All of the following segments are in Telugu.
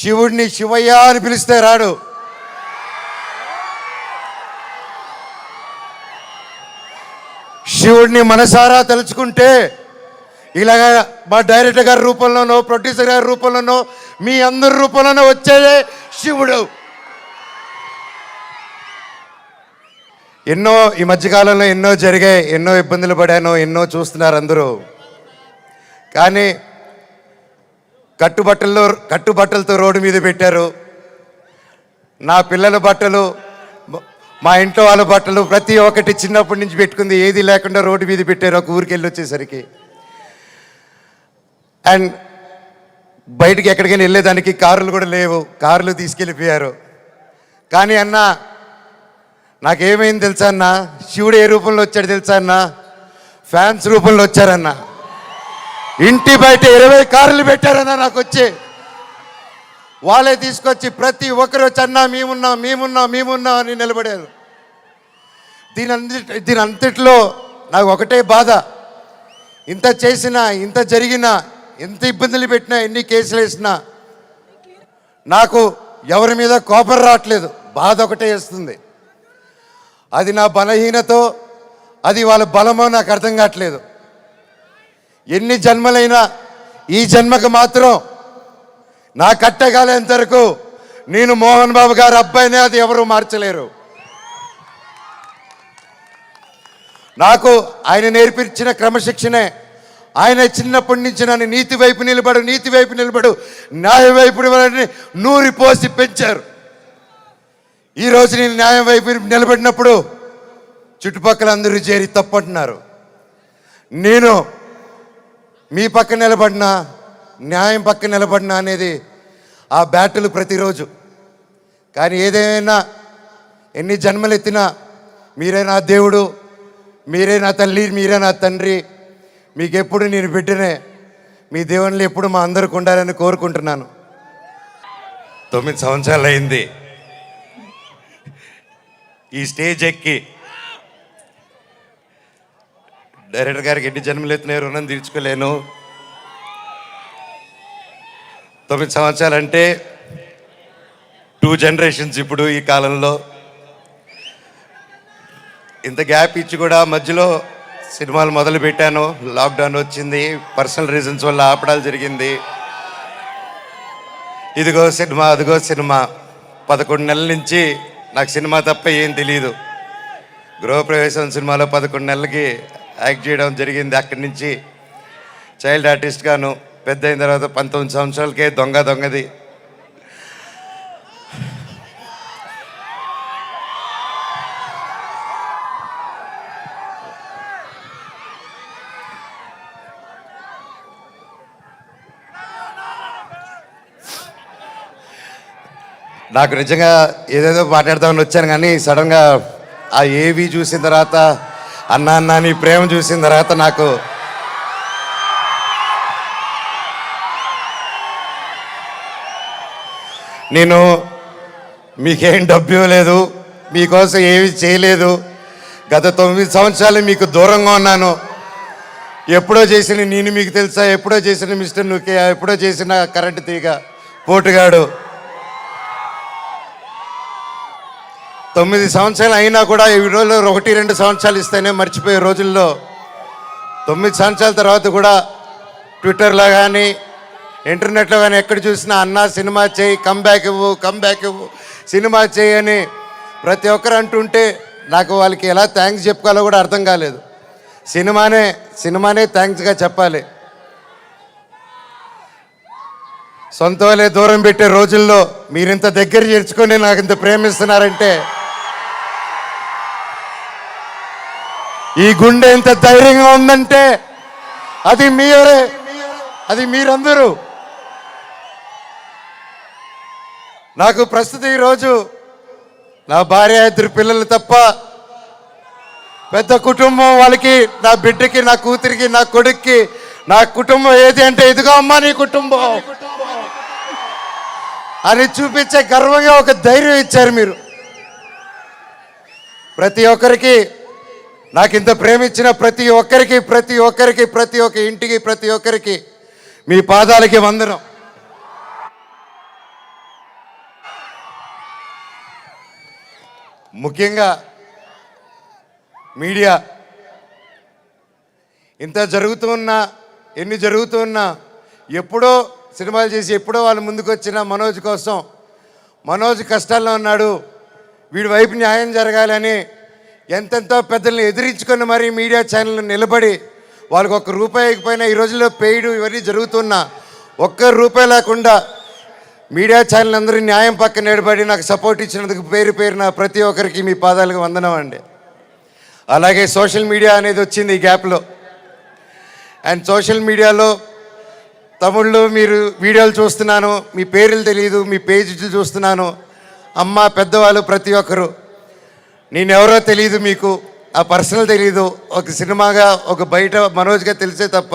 శివుడిని శివయ్య అని పిలిస్తే రాడు. శివుడిని మనసారా తలుచుకుంటే ఇలాగ మా డైరెక్టర్ గారి రూపంలోనో ప్రొడ్యూసర్ గారి రూపంలోనో మీ అందరి రూపంలోనో వచ్చేదే శివుడు. ఎన్నో ఈ మధ్యకాలంలో ఎన్నో జరిగాయి ఎన్నో ఇబ్బందులు పడాను ఎన్నో చూస్తున్నారు అందరూ. కానీ కట్టుబట్టల్లో కట్టుబట్టలతో రోడ్డు మీద పెట్టారు. నా పిల్లల బట్టలు మా ఇంట్లో వాళ్ళ బట్టలు ప్రతి ఒక్కటి చిన్నప్పటి నుంచి పెట్టుకుంది. ఏది లేకుండా రోడ్డు మీద పెట్టారు. ఒక ఊరికి వెళ్ళి వచ్చేసరికి. అండ్ బయటికి ఎక్కడికైనా వెళ్ళేదానికి కార్లు కూడా లేవు. కార్లు తీసుకెళ్ళిపోయారు. కానీ అన్న నాకేమైంది తెలుసా అన్న? శివుడు ఏ రూపంలో వచ్చాడు తెలుసా అన్న? ఫ్యాన్స్ రూపంలో వచ్చారన్నా. ఇంటి బయట ఇరవై కార్లు పెట్టారన్న నాకు వచ్చి వాళ్ళే తీసుకొచ్చి ప్రతి ఒక్కరు వచ్చి అన్నా మేమున్నా మేమున్నా మేమున్నా అని నిలబడారు. దీని అంతటి దీని అంతట్లో నాకు ఒకటే బాధ. ఇంత చేసినా ఇంత జరిగినా ఎంత ఇబ్బందులు పెట్టినా ఎన్ని కేసులు వేసినా నాకు ఎవరి మీద కోపం రావట్లేదు. బాధ ఒకటే వేస్తుంది. అది నా బలహీనతో అది వాళ్ళ బలమో నాకు అర్థం కావట్లేదు. ఎన్ని జన్మలైనా ఈ జన్మకు మాత్రం నా కట్టగాలేంత వరకు నేను మోహన్ బాబు గారి అబ్బాయినే అది ఎవరు మార్చలేరు. నాకు ఆయన నేర్పించిన క్రమశిక్షణే ఆయన చిన్నప్పటి నుంచి నన్ను నీతి వైపు నిలబడు నీతి వైపు నిలబడు న్యాయ వైపు నూరి పోసి పెంచారు. ఈరోజు నేను న్యాయం వైపు నిలబడినప్పుడు చుట్టుపక్కల అందరూ చేరి తప్పంటున్నారు. నేను మీ పక్క నిలబడినా న్యాయం పక్క నిలబడినా అనేది ఆ బ్యాటులు ప్రతిరోజు. కానీ ఏదేమైనా ఎన్ని జన్మలు ఎత్తినా మీరే నా దేవుడు మీరే నా తల్లి మీరే నా తండ్రి మీకు ఎప్పుడు నేను బిడ్డనే మీ దేవుళ్ళు ఎప్పుడు మా అందరికి ఉండాలని కోరుకుంటున్నాను. తొమ్మిది సంవత్సరాలు అయింది ఈ స్టేజ్ ఎక్కి డైరెక్టర్ గారికి ఎన్ని జన్మలు ఎత్తున్నాయి రుణం తీర్చుకోలేను. తొమ్మిది సంవత్సరాలు అంటే టూ జనరేషన్స్ ఇప్పుడు ఈ కాలంలో. ఇంత గ్యాప్ ఇచ్చి కూడా మధ్యలో సినిమాలు మొదలు పెట్టాను లాక్డౌన్ వచ్చింది. పర్సనల్ రీజన్స్ వల్ల ఆపడాలు జరిగింది. ఇదిగో సినిమా అదిగో సినిమా. పదకొండు నెలల నుంచి నాకు సినిమా తప్ప ఏం తెలియదు గృహప్రవేశం సినిమాలో పదకొండు నెలలకి యాక్ట్ చేయడం జరిగింది. అక్కడి నుంచి చైల్డ్ ఆర్టిస్ట్గాను పెద్ద అయిన తర్వాత పంతొమ్మిది సంవత్సరాలకే దొంగ దొంగది. నాకు నిజంగా ఏదేదో మాట్లాడదామని వచ్చాను కానీ సడన్గా ఆ ఏవి చూసిన తర్వాత అన్న అన్న నీ ప్రేమ చూసిన తర్వాత నాకు నేను మీకేం డబ్బు ఇవ్వలేదు మీకోసం ఏమి చేయలేదు. గత తొమ్మిది సంవత్సరాలు మీకు దూరంగా ఉన్నాను. ఎప్పుడో చేసిన నేను మీకు తెలుసా ఎప్పుడో చేసిన మిస్టర్ నుకే ఎప్పుడో చేసిన కరెంటు తీగ పోటుగాడు. తొమ్మిది సంవత్సరాలు అయినా కూడా ఈ రోజుల్లో ఒకటి రెండు సంవత్సరాలు ఇస్తేనే మర్చిపోయే రోజుల్లో తొమ్మిది సంవత్సరాల తర్వాత కూడా ట్విట్టర్లో కానీ ఇంటర్నెట్లో కానీ ఎక్కడ చూసినా అన్న సినిమా చేయి కంబ్యాక్ ఇవ్వు కంబ్యాక్ ఇవ్వు సినిమా చేయి అని ప్రతి ఒక్కరు అంటుంటే నాకు వాళ్ళకి ఎలా థ్యాంక్స్ చెప్పుకోవాలో కూడా అర్థం కాలేదు. సినిమానే సినిమానే థ్యాంక్స్గా చెప్పాలి. సొంత వాళ్ళే దూరం పెట్టే రోజుల్లో మీరింత దగ్గర చేర్చుకొని నాకు ఇంత ప్రేమిస్తున్నారంటే ఈ గుండె ఎంత ధైర్యంగా ఉందంటే అది మీరే అది మీరందరూ. నాకు ప్రస్తుతం ఈరోజు నా భార్య ఇద్దరు పిల్లలు తప్ప పెద్ద కుటుంబం వాళ్ళకి నా బిడ్డకి నా కూతురికి నా కొడుక్కి నా కుటుంబం ఏది అంటే ఇదిగో అమ్మా నీ కుటుంబం. అని చూపించే గర్వంగా ఒక ధైర్యం ఇచ్చారు మీరు. ప్రతి ఒక్కరికి నాకు ఇంత ప్రేమించిన ప్రతి ఒక్కరికి ప్రతి ఒక్కరికి ప్రతి ఒక్క ఇంటికి ప్రతి ఒక్కరికి మీ పాదాలకి వందనం. ముఖ్యంగా మీడియా. ఇంత జరుగుతున్నా ఎన్ని జరుగుతున్నా ఎప్పుడో సినిమాలు చేసి ఎప్పుడో వాళ్ళు ముందుకొచ్చిన మనోజ్ కోసం మనోజ్ కష్టాల్లో ఉన్నాడు వీడి వైపు న్యాయం జరగాలని ఎంతెంతో పెద్దల్ని ఎదిరించుకొని మరీ మీడియా ఛానల్ నిలబడి వాళ్ళకి ఒక్క రూపాయి పైన ఈ రోజుల్లో పెయిడ్ ఇవన్నీ జరుగుతున్నా ఒక్క రూపాయి లేకుండా మీడియా ఛానల్ అందరూ న్యాయం పక్కన నిలబడి నాకు సపోర్ట్ ఇచ్చినందుకు పేరు పేరున ప్రతి ఒక్కరికి మీ పాదాలకు వందనం అండి అలాగే సోషల్ మీడియా అనేది వచ్చింది ఈ గ్యాప్లో అండ్ సోషల్ మీడియాలో తమిళ్ళు మీరు వీడియోలు చూస్తున్నాను మీ పేర్లు తెలియదు మీ పేజీలు చూస్తున్నాను. అమ్మ పెద్దవాళ్ళు ప్రతి ఒక్కరు. నేనెవరో తెలియదు మీకు ఆ పర్సనల్ తెలియదు ఒక సినిమాగా ఒక బయట మనోజ్గా తెలిసే తప్ప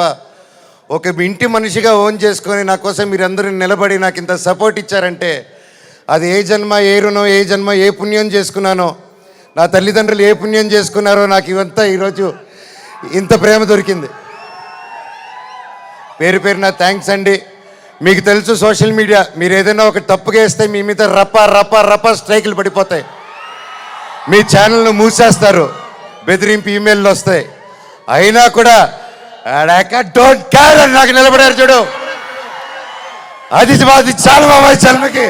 ఒక ఇంటి మనిషిగా ఓన్ చేసుకొని నా కోసం మీరందరూ నిలబడి నాకు ఇంత సపోర్ట్ ఇచ్చారంటే అది ఏ జన్మ ఏ రుణం ఏ జన్మ ఏ పుణ్యం చేసుకున్నానో నా తల్లిదండ్రులు ఏ పుణ్యం చేసుకున్నారో నాకు ఇవంతా ఈరోజు ఇంత ప్రేమ దొరికింది. పేరు పేరు నా థ్యాంక్స్ అండి. మీకు తెలుసు సోషల్ మీడియా మీరు ఏదైనా ఒక తప్పుగా వేస్తే మీ మీద రప్ప రప్ప రప్ప స్ట్రైకులు పడిపోతాయి. మీ ఛానల్ను మూసేస్తారు. బెదిరింపు ఈమెయిల్లు వస్తాయి. అయినా కూడా డోంట్ కేర్ అని నాకు నిలబడారు చూడు. అది అది చాలా బాబాయ్ చల్మకి